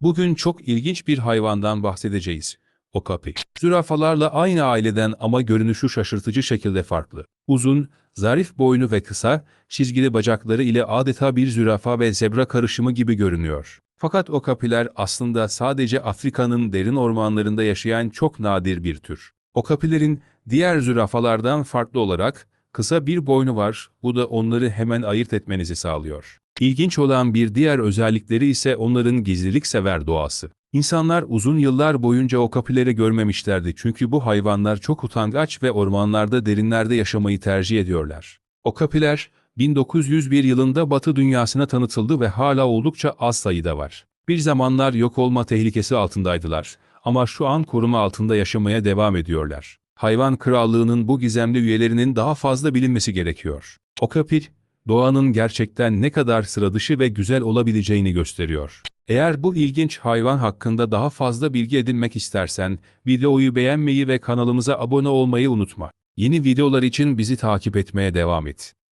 Bugün çok ilginç bir hayvandan bahsedeceğiz. Okapi. Zürafalarla aynı aileden ama görünüşü şaşırtıcı şekilde farklı. Uzun, zarif boynu ve kısa, çizgili bacakları ile adeta bir zürafa ve zebra karışımı gibi görünüyor. Fakat okapiler aslında sadece Afrika'nın derin ormanlarında yaşayan çok nadir bir tür. Okapilerin diğer zürafalardan farklı olarak kısa bir boynu var, bu da onları hemen ayırt etmenizi sağlıyor. İlginç olan bir diğer özellikleri ise onların gizlilik sever doğası. İnsanlar uzun yıllar boyunca okapileri görmemişlerdi çünkü bu hayvanlar çok utangaç ve ormanlarda derinlerde yaşamayı tercih ediyorlar. Okapiler, 1901 yılında Batı dünyasına tanıtıldı ve hala oldukça az sayıda var. Bir zamanlar yok olma tehlikesi altındaydılar ama şu an koruma altında yaşamaya devam ediyorlar. Hayvan krallığının bu gizemli üyelerinin daha fazla bilinmesi gerekiyor. Okapir, doğanın gerçekten ne kadar sıradışı ve güzel olabileceğini gösteriyor. Eğer bu ilginç hayvan hakkında daha fazla bilgi edinmek istersen, videoyu beğenmeyi ve kanalımıza abone olmayı unutma. Yeni videolar için bizi takip etmeye devam et.